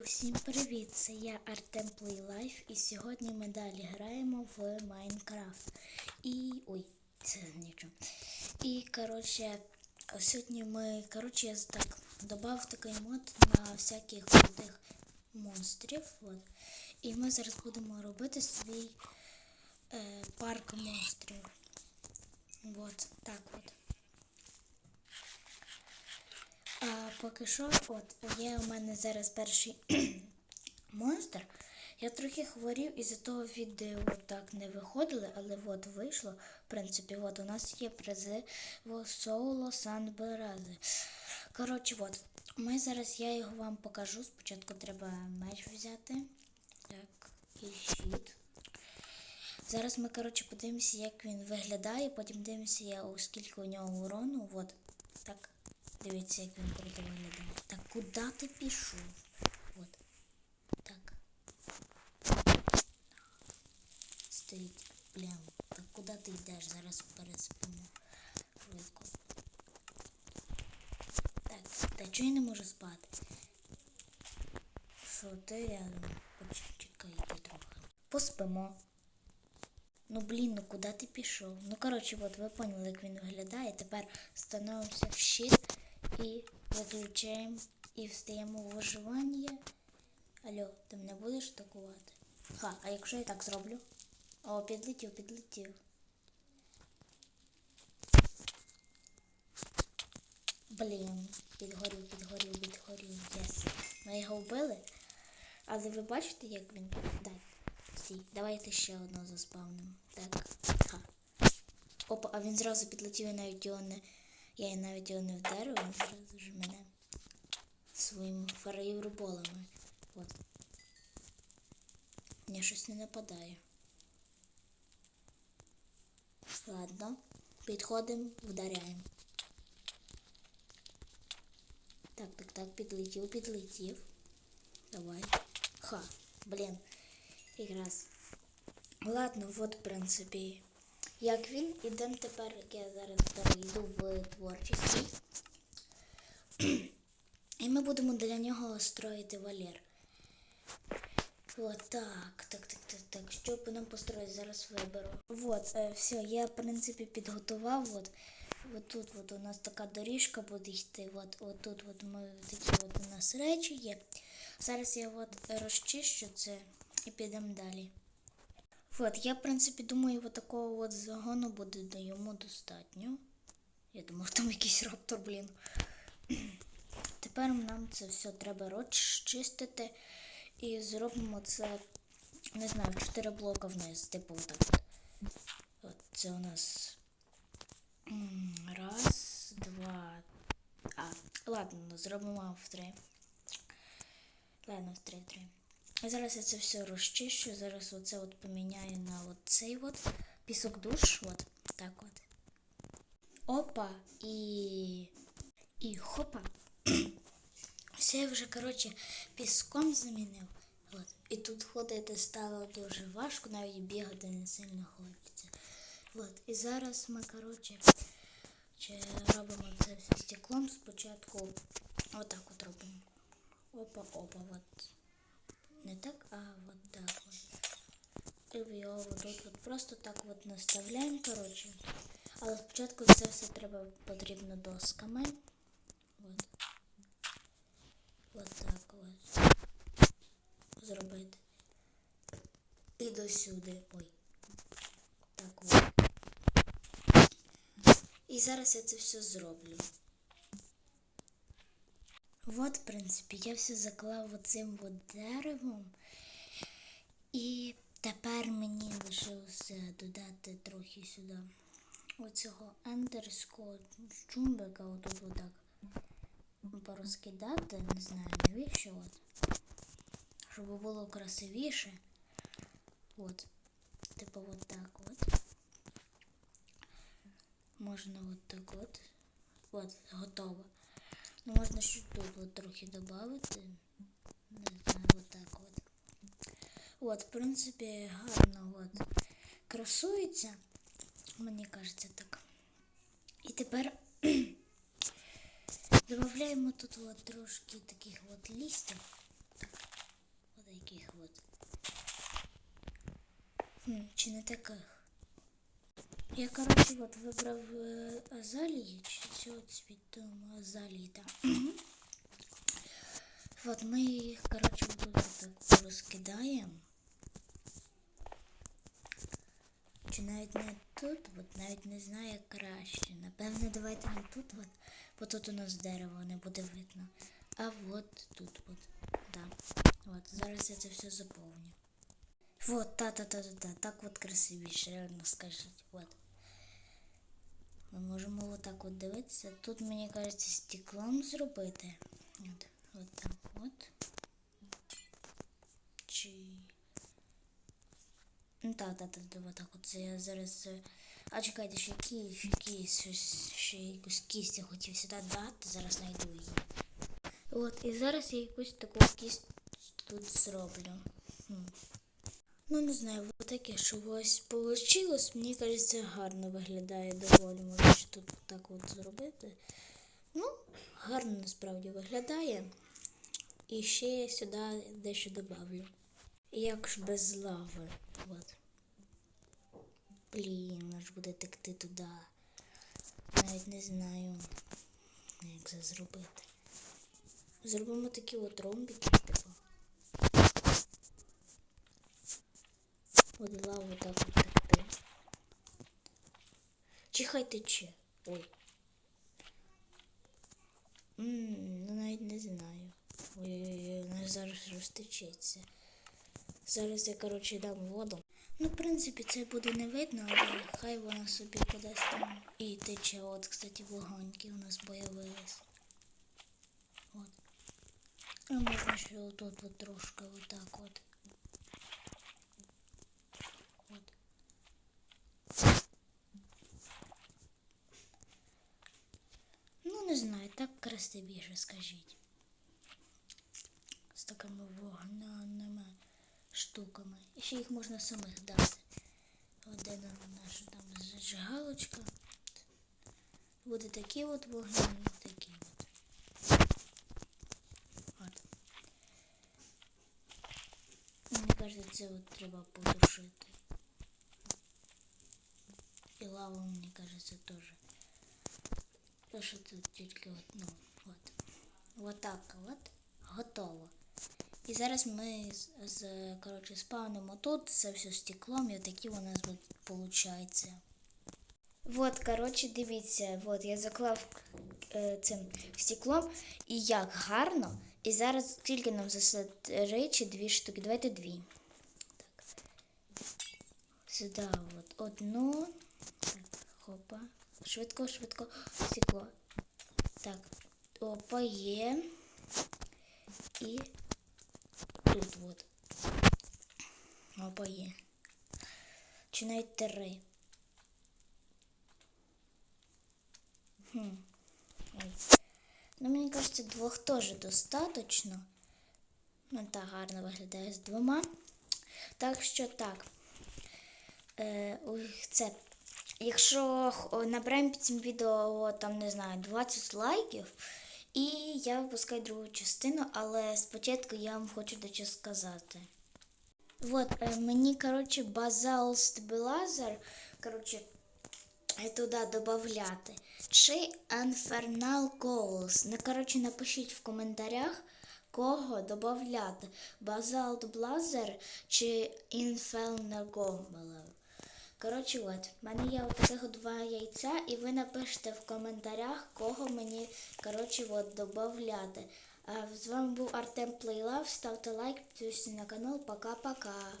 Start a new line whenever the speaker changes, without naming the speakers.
Всім привіт! Це я Артем Плейлайф і сьогодні ми далі граємо в Майнкрафт. І. ой, це нічого. І коротше, сьогодні ми, коротше, я так додав такий мод на всяких крутих монстрів. От. І ми зараз будемо робити свій е, парк монстрів. От, так от. А поки що, от, є у мене зараз перший монстр. Я трохи хворів, і за того відео так не виходили, але от вийшло. В принципі, от у нас є призи в Соло Сан Берази. Коротше, от, ми зараз я його вам покажу. Спочатку треба меч взяти. Так, і щит. Зараз ми, коротше, подивимося, як він виглядає, потім дивимося, я, у скільки у нього урону. От, так. Дивіться, як він круто виглядає. Так, куди ти пішов? От. Так. Стоїть. Блям. Так куди ти йдеш? Зараз переспимо. Швидко. Так, та чого я не можу спати? Що ти рядом? Почекайте трохи. Поспимо. Ну блін, ну куди ти пішов? Ну коротше, от ви поняли, як він виглядає. Тепер становимося в щит і виключаємо і встаємо в виживання. Алло, ти мене будеш атакувати? Ха, а якщо я так зроблю? О, підлетів, підлетів. Блін, підгорів, підгорів, підгорів. Єс. Ми його вбили. Але ви бачите, як він Дай. Стій, давайте ще одного заспавнимо. Так. Ха. Опа, а він зразу підлетів і навіть його не. Я і навіть його не вдарив, він зразу ж мене своїми фаєрболами. От. Мені щось не нападає. Ладно, підходимо, вдаряємо. Так, так, так, підлетів, підлетів. Давай. Ха, блін. Якраз. Ладно, от, в принципі, як він, ідемо тепер, як я зараз перейду в творчість. І ми будемо для нього строїти вольєр. От так, так, так, так. Що б нам построїти? Зараз виберу. Вот, е, все, я, в принципі, підготував. От, от тут от у нас така доріжка буде йти. От, от тут от ми такі от у нас речі є. Зараз я от розчищу це і підемо далі. От, я, в принципі, думаю, от такого от загону буде до йому достатньо. Я думав, там якийсь раптор, блін. Тепер нам це все треба розчистити. І зробимо це, не знаю, в 4 блока вниз. Типу так. От. Це у нас раз, два. А, ладно, зробимо в три. Ладно, в три, три. І зараз я це все розчищу. Зараз оце от поміняю на от цей от пісок душ. От так от. Опа і. І хопа. Все я вже, коротше, піском замінив. От. І тут ходити стало дуже важко, навіть бігати не сильно хочеться. От. І зараз ми, коротше, робимо це все стеклом. Спочатку отак от робимо. Опа, опа, от. Не так, а от так от. І його от тут от просто так от наставляємо, коротше. Але спочатку це все треба потрібно досками. От. От так от. Зробити. І до сюди. Ой. Так от. І зараз я це все зроблю. От, в принципі, я все заклав оцим от деревом. І тепер мені лишилося додати трохи сюди оцього ендерського чумбика, отут отак порозкидати, не знаю, навіщо от. Щоб було красивіше. От. Типу от так от. Можна от так от. От, готово. Ну, можна ще тут от трохи додати. Не знаю, от так от. От, в принципі, гарно от красується. Мені кажеться так. І тепер додаємо тут от трошки таких от листів. От таких от. Чи не таких? Я, коротше, от вибрав е, азалії, чи цього цвіту азалії, так. От ми їх, коротше, тут так розкидаємо. Чи навіть тут, от навіть не знаю краще. Напевно, давайте не тут, от, бо тут у нас дерево не буде видно. А от тут, от, да. От, зараз я це все заповню. Вот, та-та-та-та-та, так от красивіше, реально скажіть. От. Ми можемо отак от дивитися. Тут, мені кажеться, стеклом зробити. От, от так от. Чи. Ну так, так, так, так, так, от це я зараз. е, А чекайте, ще кість, ще кість, щось, ще якусь кість я хотів сюди дати, зараз знайду її. От, і зараз я якусь таку кість тут зроблю. Хм. Ну, не знаю, вот таке, що ось получилось, мені кажеться, гарно виглядає доволі. Можна ще тут так от зробити. Ну, гарно насправді виглядає. І ще я сюди дещо добавлю. Як ж без лави. От. Блін, вона ж буде текти туди. Навіть не знаю, як це зробити. Зробимо такі от ромбики, типу. От лаву так текти. Чи хай тече. Ой. Ммм, ну навіть не знаю. Ой-ой-ой, вона зараз розтечеться. Зараз я, коротше, дам воду. Ну, в принципі, це буде не видно, але хай вона собі кудись там і тече. От, кстати, вогоньки у нас появились. От. А можна ще отут от трошки отак от. От. Ну, не знаю, так красивіше, скажіть. З такими вогняними штуками. І ще їх можна самих дати. Один наша там зажигалочка. Буде такі от вогняні, такі от. От. Мені кажеться, це от треба потушити. І лаву, мені кажеться, теж. То, що тут тільки от, ну, от. Вот так от. Готово. І зараз ми з, з коротше, спавнимо тут, це все стеклом, і отакі у нас от. Вот, коротше, дивіться, от я заклав е, цим стеклом, і як гарно. І зараз тільки нам за три чи дві штуки. Давайте дві. Так. Сюди от одну. Так, хопа. Швидко, швидко. Стекло. Так. Опа, є. І тут от. Опа, є. Чи навіть три. Хм. Ой. Ну, мені кажется, двох теж достаточно. Ну, так гарно виглядає з двома. Так що так. Е, це. Якщо наберемо під цим відео, там, не знаю, 20 лайків, і я випускаю другу частину, але спочатку я вам хочу дещо сказати. Вот, е, мені, коротше, базал стабілайзер, коротше, туди додати. Чи Infernal Calls. Ну, коротше, напишіть в коментарях, кого додати. Базалт Блазер чи Infernal Calls. Коротше, от, в мене є от два яйця, і ви напишете в коментарях, кого мені, коротше, от, додати. З вами був Артем Плейлав. Ставте лайк, підписуйтесь на канал. Пока-пока.